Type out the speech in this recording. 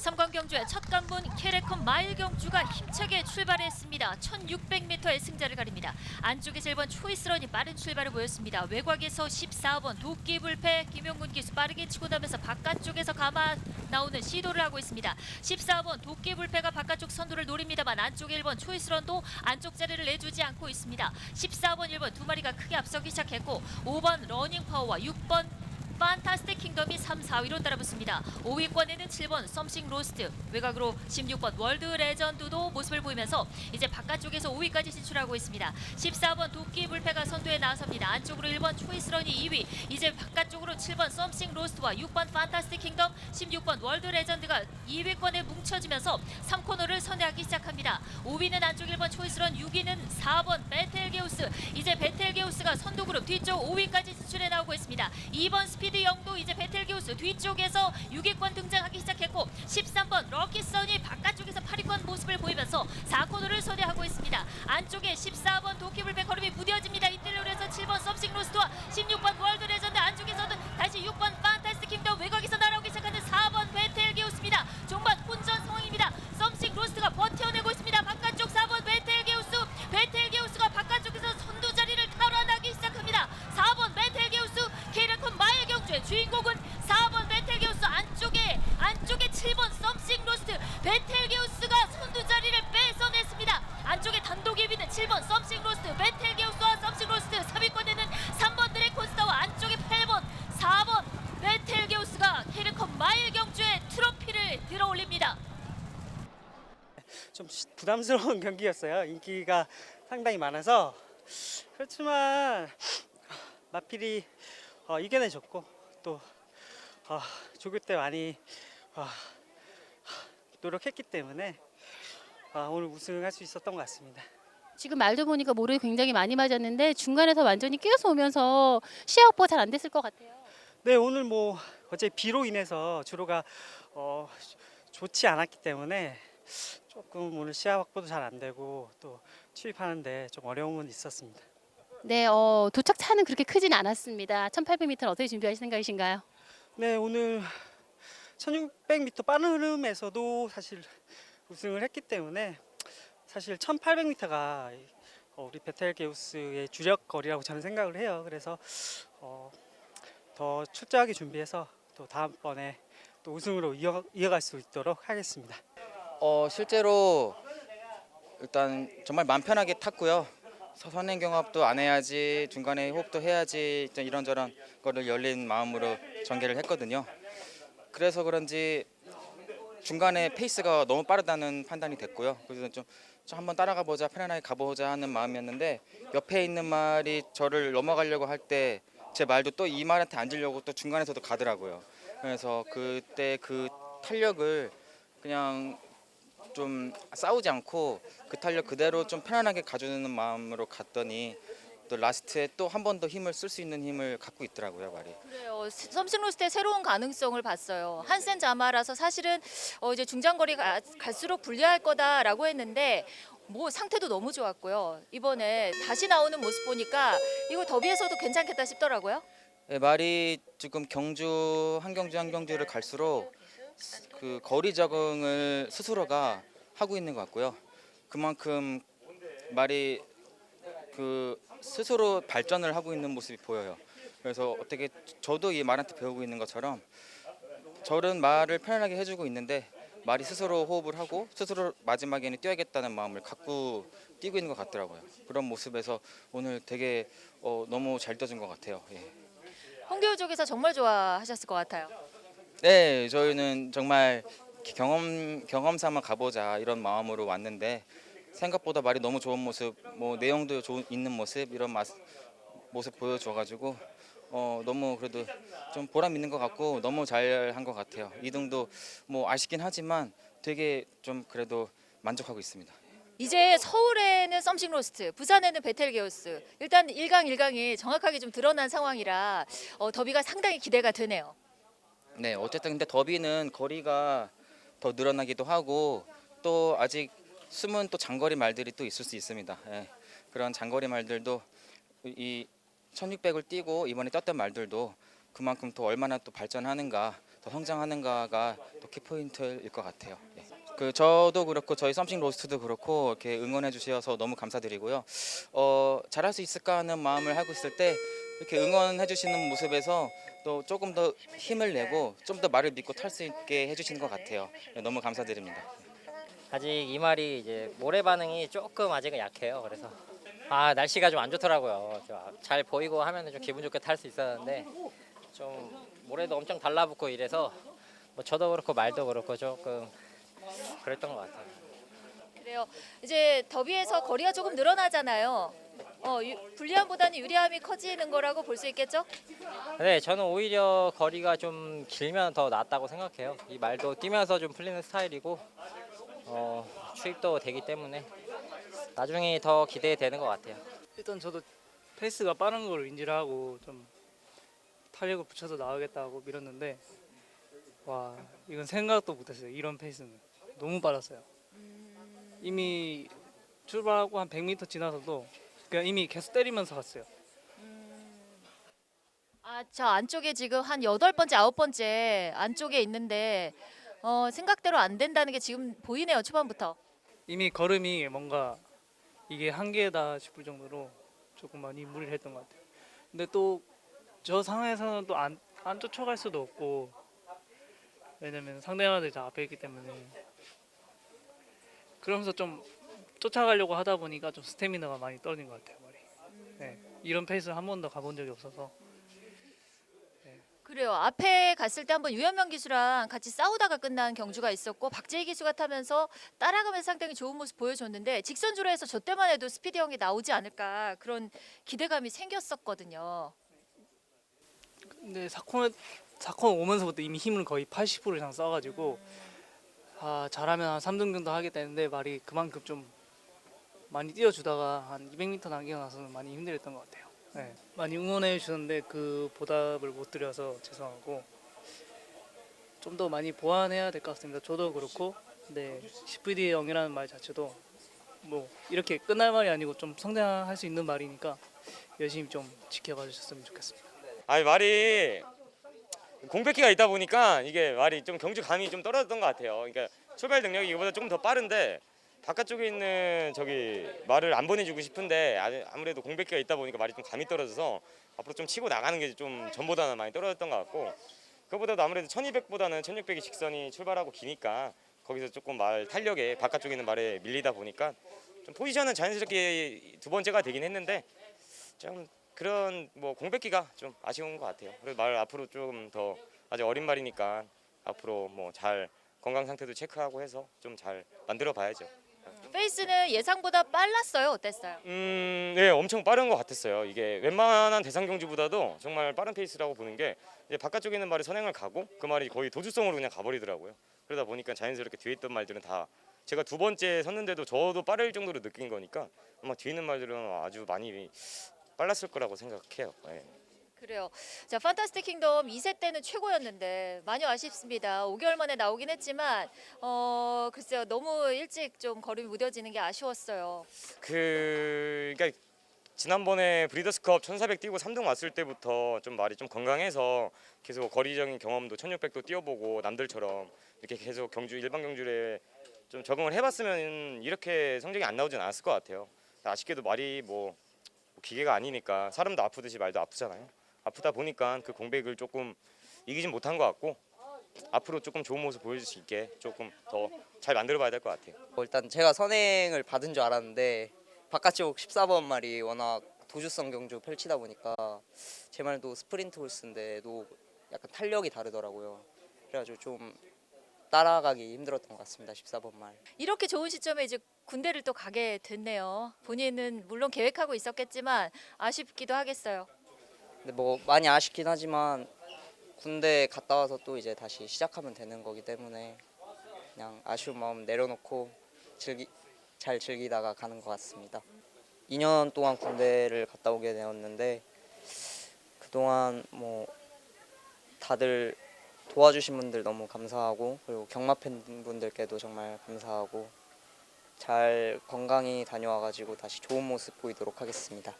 삼광 경주의 첫 관문 캐레콘 마일 경주가 힘차게 출발했습니다. 1600m의 승자를 가립니다. 안쪽에서 1번 초이스런이 빠른 출발을 보였습니다. 외곽에서 14번 도끼불패 김용문 기수 빠르게 치고 나면서 바깥쪽에서 감아 나오는 시도를 하고 있습니다. 14번 도끼불패가 바깥쪽 선두를 노립니다만 안쪽 1번 초이스런도 안쪽 자리를 내주지 않고 있습니다. 14번 1번 두 마리가 크게 앞서기 시작했고 5번 러닝 파워와 6번 판타스틱 킹덤이 3, 4위로 따라붙습니다. 5위권에는 7번 썸씽 로스트, 외곽으로 16번 월드 레전드도 모습을 보이면서 이제 바깥쪽에서 5위까지 진출하고 있습니다. 14번 도끼 불패가 선두에 나섭니다. 안쪽으로 1번 초이스런이 2위, 이제 바깥쪽으로 7번 썸씽 로스트와 6번 판타스틱 킹덤, 16번 월드 레전드가 2위권에 뭉쳐지면서 3코너를 선회하기 시작합니다. 5위는 안쪽 1번 초이스런, 6위는 4번 베텔게우스, 이제 베텔게우스가 선두 그룹 뒤쪽 5위까지 진출해 나오고 있습니다. 2번 스피 드 영도 이제 베텔게우스 뒤쪽에서 6위권 등장하기 시작했고 13번 럭키선이 바깥쪽에서 8위권 모습을 보이면서 4코너를 선회하고 있습니다. 안쪽에 14번 도끼불백 걸음이 무뎌집니다. 이때로에서 7번 썸씽 로스트와 16번 월드 레전드 안쪽에서는 다시 6번 판타스틱 킹덤 외곽에서 날아오기 시작하는 4번 베텔게우스입니다. 종반 혼전 상황입니다. 썸씽 로스트가 버텨내고 있습니다. 바깥쪽 4번 베텔게우스 베텔게우스가 바깥쪽에서 선두 자리를 탈환하기 시작합니다. 4번 베텔게우스 케이라콘 마일 경주의 주인공은 4번 베텔게우스 안쪽에 안쪽에 7번 썸씽 로스트 베텔게우스가 선두 자리를 뺏어냈습니다. 안쪽에 단독 1위는 7번 썸씽 로스트 베텔게우스와 썸씽 로스트 3위권에는 3번 드래콘스타와 안쪽에 8번 4번 베텔게우스가 케이라콘 마일 경주의 트로피를 들어올립니다. 좀 시- 부담스러운 경기였어요. 인기가 상당히 많아서 그렇지만 마필이 어, 이겨내줬고 또 어, 조교 때 많이 어, 노력했기 때문에 어, 오늘 우승할 수 있었던 것 같습니다. 지금 말도 보니까 모르이 굉장히 많이 맞았는데 중간에서 완전히 끼어서 오면서 시야 확보가 잘안 됐을 것 같아요. 네 오늘 뭐 어제 비로 인해서 주로가 어, 좋지 않았기 때문에 조금 오늘 시야 확보도 잘 안 되고 또 취입하는데 좀 어려움은 있었습니다. 네, 어, 도착 차는 그렇게 크진 않았습니다. 1,800m 어떻게 준비하실 생각이신가요? 네 오늘 1600m 빠른 흐름에서도 사실 우승을 했기 때문에 사실 1800m가 우리 베텔게우스의 주력 거리라고 저는 생각을 해요. 그래서 어, 더 철저하게 준비해서 또 다음번에 또 우승으로 이어, 이어갈 수 있도록 하겠습니다. 어 실제로 일단 정말 마음 편하게 탔고요. 서- 선행 경합도 안 해야지 중간에 호흡도 해야지 이런저런 거를 열린 마음으로 전개를 했거든요. 그래서 그런지 중간에 페이스가 너무 빠르다는 판단이 됐고요. 그래서 좀, 좀 한번 따라가 보자 편안하게 가보자 하는 마음이었는데 옆에 있는 말이 저를 넘어가려고 할 때 제 말도 또 이 말한테 앉으려고 또 중간에서도 가더라고요. 그래서 그때 그 탄력을 그냥 좀 싸우지 않고 그 탄력 그대로 좀 편안하게 가주는 마음으로 갔더니 또 라스트에 또 한 번 더 힘을 쓸 수 있는 힘을 갖고 있더라고요 말이. 그래요. 썸씽 로스트의 새로운 가능성을 봤어요. 한센 자마라서 사실은 어 이제 중장거리 가, 갈수록 불리할 거다라고 했는데 뭐 상태도 너무 좋았고요. 이번에 다시 나오는 모습 보니까 이거 더비에서도 괜찮겠다 싶더라고요. 네, 말이 지금 경주 한 경주 한 경주를 갈수록 그 거리 적응을 스스로가 하고 있는 것 같고요. 그만큼 말이 그 스스로 발전을 하고 있는 모습이 보여요. 그래서 어떻게 저도 이 말한테 배우고 있는 것처럼 저는 말을 편안하게 해주고 있는데 말이 스스로 호흡을 하고 스스로 마지막에는 뛰어야겠다는 마음을 갖고 뛰고 있는 것 같더라고요. 그런 모습에서 오늘 되게 어, 너무 잘 떠준 것 같아요. 예. 홍교우 쪽에서 정말 좋아하셨을 것 같아요. 네, 저희는 정말 경험 경험 삼아 가보자 이런 마음으로 왔는데 생각보다 말이 너무 좋은 모습, 뭐 내용도 좋은 있는 모습 이런 마, 모습 보여줘가지고 어 너무 그래도 좀 보람 있는 것 같고 너무 잘 한 것 같아요. 2등도 뭐 아쉽긴 하지만 되게 좀 그래도 만족하고 있습니다. 이제 서울에는 썸씽 로스트, 부산에는 베텔게우스. 일단 1강 1강이 정확하게 좀 드러난 상황이라 어, 더비가 상당히 기대가 되네요. 네, 어쨌든 근데 더비는 거리가 더 늘어나기도 하고 또 아직 숨은 또 장거리 말들이 또 있을 수 있습니다. 예, 그런 장거리 말들도 이 1600을 뛰고 이번에 떴던 말들도 그만큼 또 얼마나 또 발전하는가 더 성장하는가가 또 키포인트일 것 같아요. 예. 그 저도 그렇고 저희 썸씽 로스트도 그렇고 이렇게 응원해 주셔서 너무 감사드리고요. 어, 잘할 수 있을까 하는 마음을 하고 있을 때 이렇게 응원해 주시는 모습에서 또 조금 더 힘을 내고 좀 더 말을 믿고 탈 수 있게 해 주시는 것 같아요. 네, 너무 감사드립니다. 아직 이 말이 이제 모래 반응이 조금 아직은 약해요. 그래서 아 날씨가 좀 안 좋더라고요. 좀잘 보이고 하면은 좀 기분 좋게 탈 수 있었는데 좀 모래도 엄청 달라붙고 이래서 뭐 저도 그렇고 말도 그렇고 조금 그랬던 것 같아요. 그래요. 이제 더비에서 거리가 조금 늘어나잖아요. 어, 유, 불리함보다는 유리함이 커지는 거라고 볼 수 있겠죠? 네, 저는 오히려 거리가 좀 길면 더 낫다고 생각해요. 이 말도 뛰면서 좀 풀리는 스타일이고 어, 추입도 되기 때문에 나중에 더 기대되는 것 같아요. 일단 저도 페이스가 빠른 걸 인지를 하고 좀 탄력을 붙여서 나가겠다고 밀었는데 와 이건 생각도 못했어요. 이런 페이스는. 너무 빨랐어요. 이미 출발하고 한 100m 지나서도 그냥 이미 계속 때리면서 갔어요. 아, 저 안쪽에 지금 한 여덟 번째, 아홉 번째 안쪽에 있는데 어, 생각대로 안 된다는 게 지금 보이네요, 초반부터. 이미 걸음이 뭔가 이게 한계다 싶을 정도로 조금 많이 무리를 했던 것 같아요. 근데 또 저 상황에서는 또 안 안 쫓아갈 수도 없고 왜냐면 상대방들이 다 앞에 있기 때문에. 그러면서 좀 쫓아가려고 하다 보니까 좀 스태미나가 많이 떨어진 것 같아요 말이 네, 이런 페이스를 한 번도 가본 적이 없어서 그래요. 앞에 갔을 때 한번 유현명 기수랑 같이 싸우다가 끝난 경주가 있었고 박재희 기수가 타면서 따라가면서 상당히 좋은 모습 보여줬는데 직선주로 해서 저 때만 해도 스피드 형이 나오지 않을까 그런 기대감이 생겼었거든요. 근데 사콘 사콘 오면서부터 이미 힘을 거의 80% 이상 써가지고 아 잘하면 한 3등 정도 하겠다는데 말이 그만큼 좀 많이 뛰어주다가 한 200m 남기고 나서는 많이 힘들었던 것 같아요. 네, 많이 응원해 주셨는데 그 보답을 못 드려서 죄송하고 좀 더 많이 보완해야 될 것 같습니다. 저도 그렇고 근데 CPD 영이라는 말 자체도 뭐 이렇게 끝날 말이 아니고 좀 성장할 수 있는 말이니까 열심히 좀 지켜봐 주셨으면 좋겠습니다. 아니 말이 공백기가 있다 보니까 이게 말이 좀 경주 감이 좀 떨어졌던 것 같아요. 그러니까 출발 능력이 이거보다 조금 더 빠른데 바깥쪽에 있는 저기 말을 안 보내주고 싶은데 아- 아무래도 공백기가 있다 보니까 말이 좀 감이 떨어져서 앞으로 좀 치고 나가는 게 좀 전보다는 많이 떨어졌던 것 같고 그거보다도 아무래도 1200보다는 1600이 직선이 출발하고 기니까 거기서 조금 말 탄력에 바깥쪽에 있는 말에 밀리다 보니까 좀 포지션은 자연스럽게 두 번째가 되긴 했는데 좀 그런 뭐 공백기가 좀 아쉬운 것 같아요. 그래서 말 앞으로 좀 더 아직 어린 말이니까 앞으로 뭐 잘 건강 상태도 체크하고 해서 좀 잘 만들어 봐야죠. 페이스는 예상보다 빨랐어요. 어땠어요? 음, 네, 엄청 빠른 것 같았어요. 이게 웬만한 대상 경주보다도 정말 빠른 페이스라고 보는 게 이제 바깥쪽에 있는 말이 선행을 가고 그 말이 거의 도주성으로 그냥 가버리더라고요. 그러다 보니까 자연스럽게 뒤에 있던 말들은 다 제가 두 번째 섰는데도 저도 빠를 정도로 느낀 거니까 아마 뒤에 있는 말들은 아주 많이 빨랐을 거라고 생각해요. 네. 그래요. 자, 판타스틱 킹덤 2세 때는 최고였는데 많이 아쉽습니다. 5개월 만에 나오긴 했지만 어, 글쎄요. 너무 일찍 좀 걸음이 무뎌지는 게 아쉬웠어요. 그 그러니까 지난번에 브리더스컵 1400 뛰고 3등 왔을 때부터 좀 말이 좀 건강해서 계속 거리적인 경험도 1600도 뛰어보고 남들처럼 이렇게 계속 경주 일반 경주에 좀 적응을 해봤으면 이렇게 성적이 안 나오진 않았을 것 같아요. 아쉽게도 말이 뭐 기계가 아니니까 사람도 아프듯이 말도 아프잖아요. 아프다 보니까 그 공백을 조금 이기진 못한 것 같고 앞으로 조금 좋은 모습 보여줄 수 있게 조금 더 잘 만들어봐야 될 것 같아요. 뭐 일단 제가 선행을 받은 줄 알았는데 바깥쪽 14번 말이 워낙 도주성 경주 펼치다 보니까 제 말도 스프린트 홀스인데도 약간 탄력이 다르더라고요. 그래가지고 좀 따라가기 힘들었던 것 같습니다. 14번 말. 이렇게 좋은 시점에 이제 군대를 또 가게 됐네요. 본인은 물론 계획하고 있었겠지만 아쉽기도 하겠어요. 근데 뭐 많이 아쉽긴 하지만 군대 갔다 와서 또 이제 다시 시작하면 되는 거기 때문에 그냥 아쉬운 마음 내려놓고 즐기 잘 즐기다가 가는 것 같습니다. 2년 동안 군대를 갔다 오게 되었는데 그동안 뭐 다들 도와주신 분들 너무 감사하고 그리고 경마 팬분들께도 정말 감사하고 잘 건강히 다녀와가지고 다시 좋은 모습 보이도록 하겠습니다.